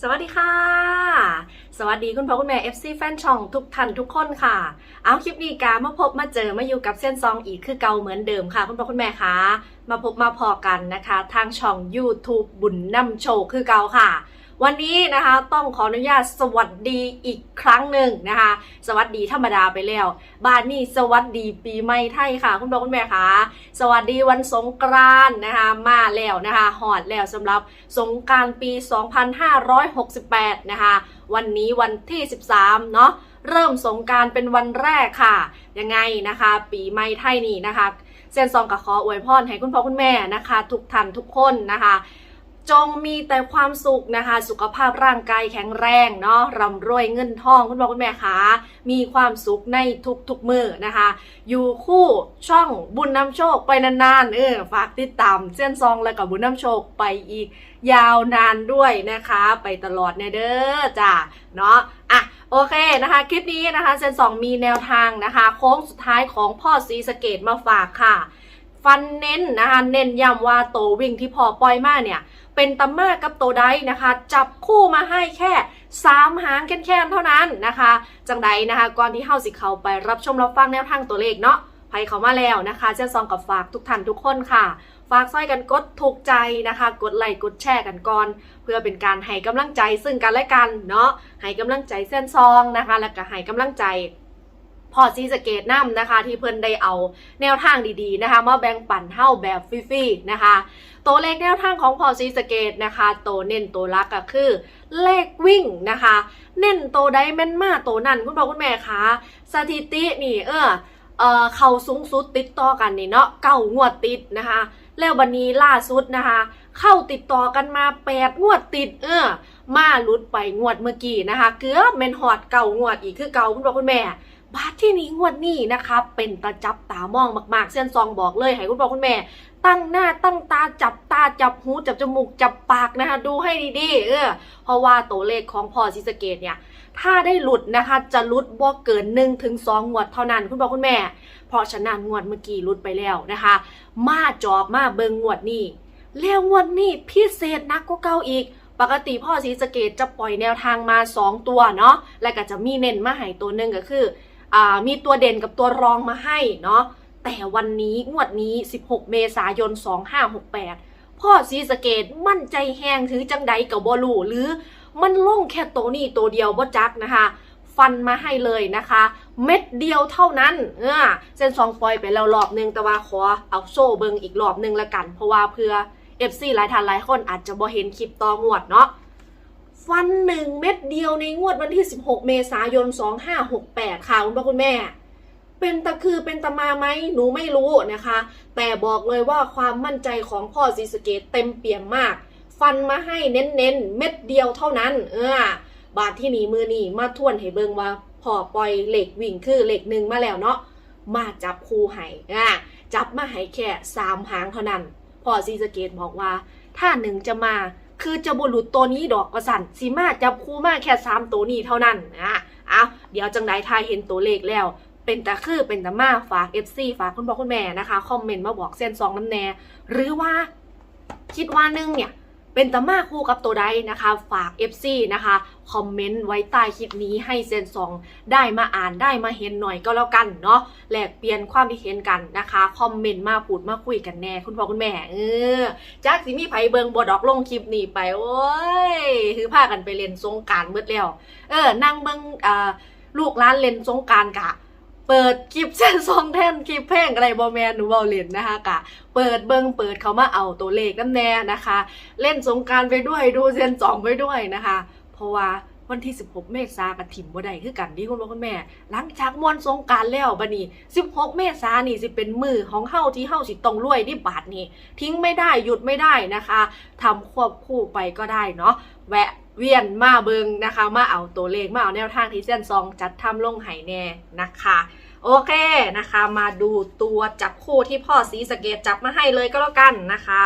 สวัสดีค่ะ สวัสดีคุณพ่อคุณแม่ FC แฟนช่องทุกท่านทุกคนค่ะ เอาคลิปนี้กามาพบมาเจอมาอยู่กับเส้นซองอีกคือเก่าเหมือนเดิมค่ะ คุณพ่อคุณแม่คะมาพบมาพอกันนะคะ ทางช่อง YouTube บุญนำโชคคือเก่าค่ะ วันนี้นะคะต้องขออนุญาตสวัสดีอีกครั้งหนึ่งนะคะ สวัสดีธรรมดาไปแล้ว บ้านนี้สวัสดีปีใหม่ไทยค่ะ คุณพ่อคุณแม่คะสวัสดีวันสงกรานต์นะคะมาแล้วนะคะหอดแล้วสำหรับสงกรารปี 2568 นะคะ วันนี้วันที่ 13 เนาะเริ่มสงกรารเป็นวันแรกค่ะ ยังไงนะคะ ปีใหม่ไทยนี่นะคะเซนซองกับขออวยพรให้คุณพ่อคุณแม่นะคะ ทุกท่านทุกคนนะคะ จงมีแต่ความสุขนะคะ สุขภาพร่างกายแข็งแรงเนาะร่ำรวยเงินทองคุณพ่อคุณแม่คะมีความสุขในทุกๆมือนะคะ อยู่คู่ช่องบุญนำโชคไปนานๆเออฝากติดตามเส้นซองและกับบุญนำโชคไปอีกยาวนานด้วยนะคะ ไปตลอดเนเด้อจ้าเนาะอะโอเคนะคะ คลิปนี้นะคะเซนสองมีแนวทางนะคะ โค้งสุดท้ายของพ่อซีสเกตมาฝากค่ะ ฟันเน้นนะคะ เน้นย้ำว่าโตวิ่งที่พอปล่อยมาเนี่ย เป็นตัมมากับโตได้นะคะ จับคู่มาให้แค่สามหางแค่ๆเท่านั้นนะคะ จังใดนะคะก่อนที่เฮาสิเข้าไปรับชมรับฟังแนวทางตัวเลขเนาะไปเขามาแล้วนะคะเจ้าซองกับฝากทุกท่านทุกคนค่ะ ฝากซ้อยกันกดถูกใจนะคะ กดไลค์กดแชร์กันก่อน เพื่อเป็นการให้กำลังใจซึ่งกันและกันเนาะให้กำลังใจเส้นซองนะคะ แล้วก็ให้กำลังใจ พอซีสเกตน้ำนะคะ ที่เพิ่นได้เอาแนวทางดีๆนะคะมาแบ่งปันเท่าแบบฟรีๆนะคะตัวเลขแนวทางของพอซีสเกตนะคะตัวเน้นตัวรักก็คือ เลขวิ่งนะคะ เน้นตัวใดแม่นมาตัวนั้นคุณพ่อคุณแม่คะสถิตินี่เออเออเขาสูงสุดติดต่อกันนี่เนาะเก้างวดติดนะคะ แล้ววันนี้ล่าสุดนะคะ เข้าติดต่อกันมาแปดงวดติด เออมาลุดไปงวดเมื่อกี้นะคะ เกือบเมนหอดเก่างวดอีกคือเก่าคุณพ่อคุณแม่ บาทที่นี้งวดนี้นะคะเป็นตาจับตามองมากๆ เส้นซองบอกเลยให้คุณพ่อคุณแม่ ตั้งหน้าตั้งตาจับตาจับหูจับจมูกจับปากนะคะ ดูให้ดีๆเออเพราะว่าตัวเลขของพอซิสเกตเนี่ย ถ้าได้หลุดนะคะ จะหลุดบ่เกิน1นถึงสองงวดเท่านั้นคุณพ่อคุณแม่ เพราะฉะนั้นงวดเมื่อกี้หลุดไปแล้วนะคะ มาจอบมาเบิงงวดนี้แล้วงวดนี้พิเศษนักก็เก่าอีกปกติพ่อศรีสเกดจะปล่อยแนวทางมา 2 ตัวเนาะ แล้วก็จะมีเน้นมาให้ตัวหนึ่งก็คือ มีตัวเด่นกับตัวรองมาให้เนาะแต่วันนี้งวดนี้ 16 เมษายน 2568 พ่อศรีสเกดมั่นใจแหงถือจังใดกับบอลูหรือมันล่งแค่ตัวนี้ตัวเดียวบ่จักนะคะฟันมาให้เลยนะคะ เม็ดเดียวเท่านั้นเออเส้นซองปล่อยไปแล้วรอบนึงแต่ว่าขอเอาโซ่เบิงอีกรอบนึงละกัน เพราะว่าเพื่อ FC หลายท่านหลายคนอาจจะบ่เห็นคลิปต่องวดเนาะ ฟันหนึ่งเม็ดเดียวในงวดวันที่ 16 เมษายน 2568 ค่ะคุณพ่อคุณแม่ เป็นตะคือเป็นตะมาไหมหนูไม่รู้นะคะ แต่บอกเลยว่าความมั่นใจของพ่อซีสเกตเต็มเปี่ยมมาก ฟันมาให้เน้นๆเม็ดเดียวเท่านั้น เออบาทที่นี่มือนี่มาทวนให้เบิงว่าพอปล่อยเหล็กวิ่งคือเหล็กหนึ่งมาแล้วเนาะมาจับคู่ให้อ่าจับมาให้แค่สามหางเท่านั้น พ่อซีสเกตบอกว่า ถ้าหนึ่งจะมา คือจะบุรุษตัวนี้ดอกกระสันสีมาจับคู่มาแค่สามตัวนี้เท่านั้นนะเอาเดี๋ยวจังไดทายเห็นตัวเลขแล้ว เป็นตาคือเป็นตามาฝาก FC ฝากคุณพ่อคุณแม่นะคะ คอมเมนต์มาบอกเส้นซองน้ำแน่ หรือว่าคิดว่าหนึงเนี่ย เป็นตามาคู่กับตัวใดนะคะ ฝาก FC นะคะ คอมเมนต์ไว้ใต้คลิปนี้ให้เซนซองได้มาอ่านได้มาเห็นหน่อยก็แล้วกันเนาะแลกเปลี่ยนความคิดเห็นกันนะคะ คอมเมนต์มาพูดมาคุยกันแน่ คุณพ่อคุณแม่เออจากสิมีไผเบิงบอดอกลงคลิปนี้ไป โอ้ยคือพากันไปเล่นสงการเมื่อแล้ว เออนั่งเบิงอ่าลูกร้านเล่นสงการกะ เปิดคลิปเส้นซองแท่นคลิปเพลงอะไรบอแมนหนูเบาเลนนะคะกะเปิดเบิงเปิดเขามาเอาตัวเลขน้ำแน่นะคะ เล่นสงการไปด้วยดูเซนสองไปด้วยนะคะ เพราะว่าวันที่ 16 เมษากับถิ่มบ่ได้คือกันที่คุณพ่อคุณแม่ หลังจากมวนสงการแล้วบัดนี้ 16 เมษานี่สิเป็นมือของเฮาที่เฮาสิต้องรวยที่บาทนี่ทิ้งไม่ได้หยุดไม่ได้นะคะทำควบคู่ไปก็ได้เนาะแวะเวียนมาเบิงนะคะ มาเอาตัวเลขมาเอาแนวทางที่เส้นซองจัดทำลงไห้แน่นะคะ โอเคนะคะ มาดูตัวจับคู่ที่พ่อสีสะเกตจับมาให้เลยก็แล้วกันนะคะ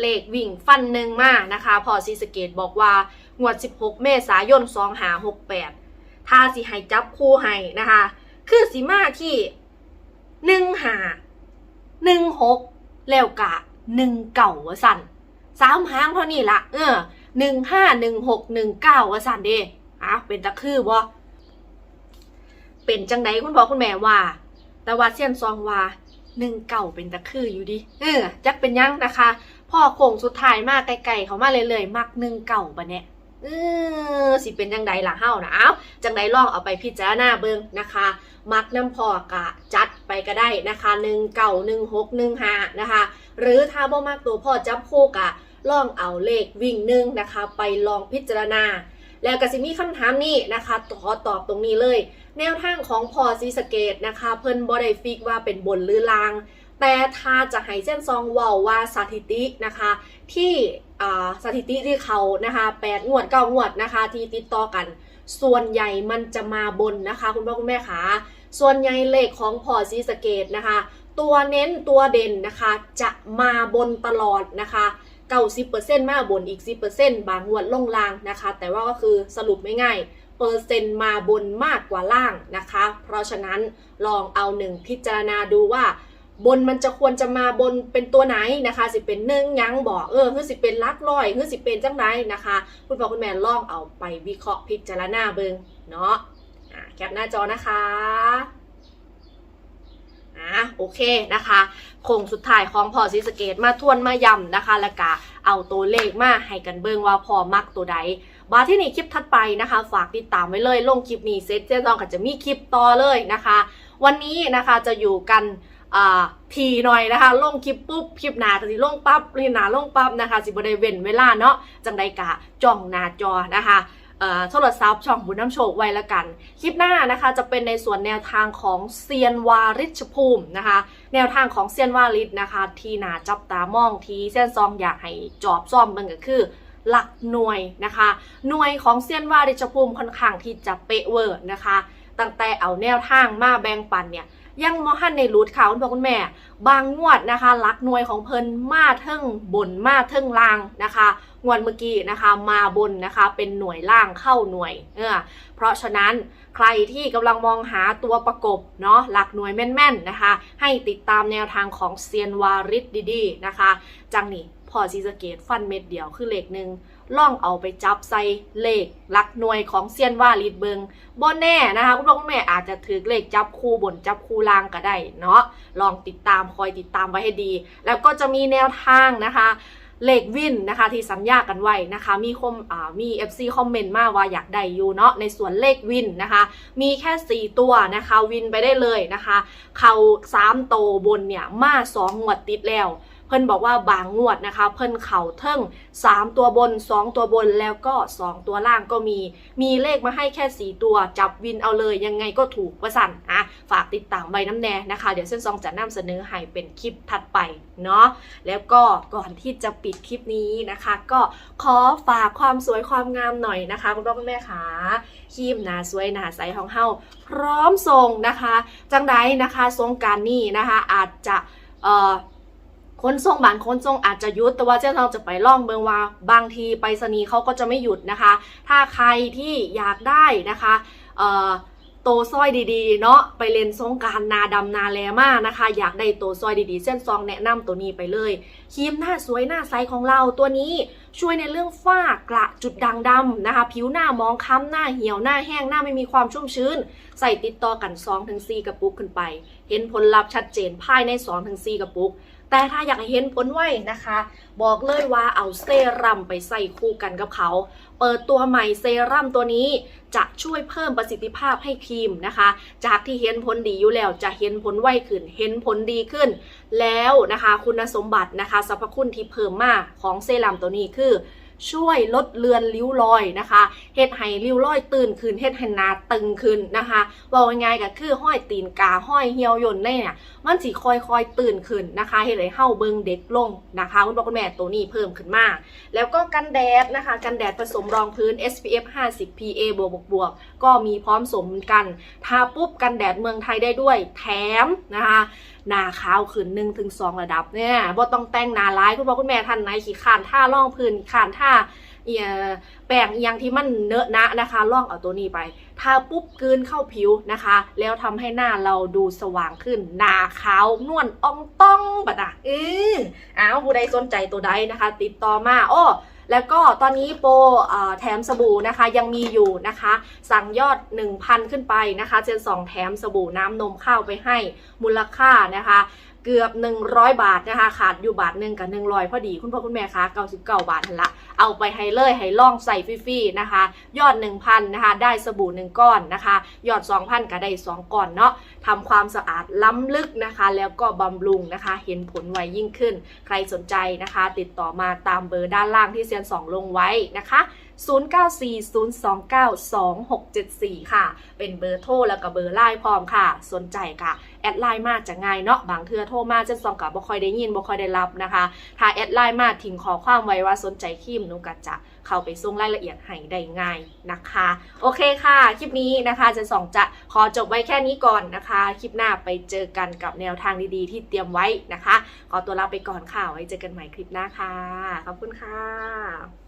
เลขวิ่งฟันหนึ่งมานะคะ พอซีสะเกตบอกว่างวด 16 เมษายน2568 ถ้าสิให้จับคู่ให้นะคะ คือสิมาที่หนึ่งหาหนึ่งหกแล้วกะหนึ่งเก่าวสั่นสามหางเท่านี้ละเออหนึ่งห้าหนึ่งหกหนึ่งเก้าว่าสันเดอะเป็นตะคือบ่ เป็นจังไดคุณพ่อคุณแม่ว่า แต่ว่าเซียนซองว่าหนึ่งเก่าเป็นตะคืออยู่ดิเออจักเป็นยังนะคะพ่อโค้งสุดท้ายมากไกลๆเขามาเลยเลยๆมักหนึ่งเก่าปะเนี่ยเออสิเป็นจังไดล่ะเฮานะเอ้าจังไดลองเอาไปพิจารณาเบิ่งนะคะ มักน้ำพอกะจัดไปก็ได้นะคะหนึ่งเก่าหนึ่งหกหนึ่งห้านะคะ หรือถ้าบ่มากตัวพ่อจับคู่กะลองเอาเลขวิ่งหนึ่งนะคะ ไปลองพิจารณา แล้วก็สิมีคำถามนี้นะคะขอตอบตรงนี้เลย แนวทางของพอซีสเกตนะคะ เพิ่นบ่ได้ฟิกว่าเป็นบนหรือลาง แต่ถ้าจะให้เส้นซองว้าว่าสถิตินะคะ ที่สถิติที่เขานะคะ8งวด9งวดนะคะ ที่ติดต่อกัน ส่วนใหญ่มันจะมาบนนะคะ คุณพ่อคุณแม่คะส่วนใหญ่เลขของพอซีสเกตนะคะ ตัวเน้นตัวเด่นนะคะจะมาบนตลอดนะคะ 90%มาบนอีก10%บางงวดลงล่างนะคะ แต่ว่าก็คือสรุปไม่ง่ายเปอร์เซ็นต์มาบนมากกว่าล่างนะคะ เพราะฉะนั้นลองเอาหนึ่งพิจารณาดูว่า บนมันจะควรจะมาบนเป็นตัวไหนนะคะ สิเป็นหนึ่งยังบอกเออคือสิเป็นลักลอยคือสิเป็นจังไรนะคะ คุณพ่อคุณแม่ลองเอาไปวิเคราะห์พิจารณาเบิงเนาะะแคปหน้าจอนะคะ อะโอเคนะคะโคงสุดท้ายของพอซีสเกตมาทวนมาย่ำนะคะ แล้วก็เอาตัวเลขมาให้กันเบิงว่าพอมักตัวใดบาที่นี่คลิปถัดไปนะคะ ฝากติดตามไว้เลย ลงคลิปนี้เซตเจ๊ตองก็จะมีคลิปต่อเลยนะคะ วันนี้นะคะจะอยู่กันทีหน่อยนะคะ ลงคลิปปุ๊บคลิปหนาก็สิลงปั๊บรีหนาลงปั๊บนะคะ สิบได้เว้นเวลาเนาะจังใดกะจ้องหน้าจอนะคะ โทรศัพท์ช่องบุญน้ำโชคไว้ละกัน คลิปหน้านะคะจะเป็นในส่วนแนวทางของเซียนวาริชภูมินะคะ แนวทางของเซียนวาริชนะคะ ที่นาจับตามองที่เซียนซองอยากให้จอบซ่อมเบิ่งก็คือหลักหน่วยนะคะ หน่วยของเซียนวาริชภูมิค่อนข้างที่จะเป๊ะเวอร์นะคะ ตั้งแต่เอาแนวทางมาแบ่งปันเนี่ย ยังมอหันในรูทค่ะคุณพ่อคุณแม่ บางงวดนะคะลักหน่วยของเพิ่นมาเทิงบนมาเทิงล่างนะคะงวดเมื่อกี้นะคะมาบนนะคะเป็นหน่วยล่างเข้าหน่วยเออเพราะฉะนั้นใครที่กำลังมองหาตัวประกบเนาะหลักหน่วยแม่นๆนะคะ ให้ติดตามแนวทางของเซียนวาริสดีๆนะคะ จังนี่พอซีสเกตฟันเม็ดเดียวคือเลขหนึ่ง ล่องเอาไปจับใส่เลขหลักหน่วยของเซียนว่าริสเบิงบนแน่นะคะคุณพ่อคุณแม่อาจจะถือเลขจับคู่บนจับคู่ล่างก็ได้เนาะลองติดตามคอยติดตามไว้ให้ดี แล้วก็จะมีแนวทางนะคะเลขวินนะคะที่สัญญากันไว้นะคะ มีคอมอ่ามี FC คอมเมนต์มาว่าอยากได้อยู่เนาะในส่วนเลขวินนะคะ มีแค่ 4 ตัวนะคะ วินไปได้เลยนะคะ เขา3โตบนเนี่ยมา2งวดติดแล้ว เพิ่นบอกว่าบางงวดนะคะ เพิ่นเข่าเทิง3 ตัวบน 2 ตัวบนแล้วก็ 2 ตัวล่างก็มี มีเลขมาให้แค่ 4 ตัวจับวินเอาเลยยังไงก็ถูกประสันอะฝากติดตามไว้น้ำแน่นะคะ เดี๋ยวเส้นซองจะนำเสนอให้เป็นคลิปถัดไปเนาะแล้วก็ก่อนที่จะปิดคลิปนี้นะคะ ก็ขอฝากความสวยความงามหน่อยนะคะคุณพ่อคุณแม่ขาครีมหนาสวยหนาใสของเฮาพร้อมส่งนะคะ จังไดนะคะทรงการนี่นะคะอาจจะเอ่อ คนส่งบางคนส่งอาจจะยุด แต่ว่าเจ้าเราจะไปล่องเบิงว่าบางทีไปรษณีย์เขาก็จะไม่หยุดนะคะ ถ้าใครที่อยากได้นะคะโตสร้อยดีๆ เนาะไปเล่นสงการนาดำนาแลมากนะคะ อยากได้โตสร้อยดีๆ เส้นซองแนะนำตัวนี้ไปเลยครีมหน้าสวยหน้าใสของเราตัวนี้ช่วยในเรื่องฝ้ากระจุดด่างดำนะคะ ผิวหน้ามองค้ำหน้าเหี่ยวหน้าแห้งหน้าไม่มีความชุ่มชื้น ใส่ติดต่อกัน 2-4 กระปุกขึ้นไป เห็นผลลัพธ์ชัดเจนภายใน 2-4 กระปุก แต่ถ้าอยากเห็นผลไวนะคะ บอกเลยว่าเอาเซรั่มไปใส่คู่กันกับเขา เปิดตัวใหม่เซรั่มตัวนี้จะช่วยเพิ่มประสิทธิภาพให้ครีมนะคะ จากที่เห็นผลดีอยู่แล้วจะเห็นผลไวขึ้น เห็นผลดีขึ้น แล้วนะคะคุณสมบัตินะคะสรรพคุณที่เพิ่มมากของเซรั่มตัวนี้คือ ช่วยลดเลือนริ้วรอยนะคะเฮ็ดให้ริ้วรอยตื่นขึ้นเฮ็ดให้หนาตึงขึ้นนะคะว่าง่ายๆก็คือห้อยตีนกาห้อยเหี่ยวย่นได้เนี่ยมันสิค่อยๆตื่นขึ้นนะคะเฮ็ดให้เฮาเบิ่งเด็กลงนะคะคุณพ่อคุณแม่ตัวนี้เพิ่มขึ้นมาก แล้วก็กันแดดนะคะ กันแดดผสมรองพื้น SPF 50 PA บวกบวกบวกก็มีพร้อมสมกันทาปุ๊บกันแดดเมืองไทยได้ด้วยแถมนะคะ หน้าขาวขึ้น1นถึงสองระดับเนี่ยบ่ต้องแต่งหน้าร้ายคุณพ่อคุณแม่ท่านไหนขี้ขานท่าร่องพื้นขานท่าเอียแป้งอหยังที่มันเนอะนะนะคะล่องเอาตัวนี้ไปทาปุ๊บกลืนเข้าผิวนะคะ แล้วทำให้หน้าเราดูสว่างขึ้น หน้าขาวนวลอ่องต้องบัดอะเอออ้าวผู้ใดสนใจตัวใดนะคะ ติดต่อมาโอ้ แล้วก็ตอนนี้โปรแถมสบู่นะคะยังมีอยู่นะคะ สั่งยอด 1,000 ขึ้นไปนะคะ เจนสองแถมสบู่น้ำนมข้าวไปให้มูลค่านะคะ เกือบ 100 บาทนะคะ ขาดอยู่บาทหนึ่งกับ100 พอดี คุณพ่อคุณแม่คะ99 บาทนั่นละเอาไปให้เลยให้ล่องใส่ฟรีๆนะคะ ยอด 1,000นะคะ ได้สบู่ 1 ก้อนนะคะ ยอด 2,000ก็ได้ 2 ก้อนเนาะทำความสะอาดล้ำลึกนะคะ แล้วก็บำรุงนะคะ เห็นผลไวยิ่งขึ้น ใครสนใจนะคะ ติดต่อมาตามเบอร์ด้านล่างที่เซียนสองลงไว้นะคะ 0940292674 ค่ะ เป็นเบอร์โทรแล้วก็เบอร์ไลน์พร้อมค่ะ สนใจค่ะ แอดไลน์มาจะง่ายเนาะบางเทื่อโทรมาจะสองกับบ่ค่อยได้ยินบ่ค่อยได้รับนะคะ ถ้าแอดไลน์มาทิ้งขอความไว้ว่าสนใจครีมนูก็จะเข้าไปส่งรายละเอียดให้ได้ง่ายนะคะ โอเคค่ะ คลิปนี้นะคะจะสองจะขอจบไว้แค่นี้ก่อนนะคะ คลิปหน้าไปเจอกันกับแนวทางดีๆ ที่เตรียมไว้นะคะ ขอตัวลาไปก่อนค่ะ ไว้เจอกันใหม่คลิปหน้าค่ะ ขอบคุณค่ะ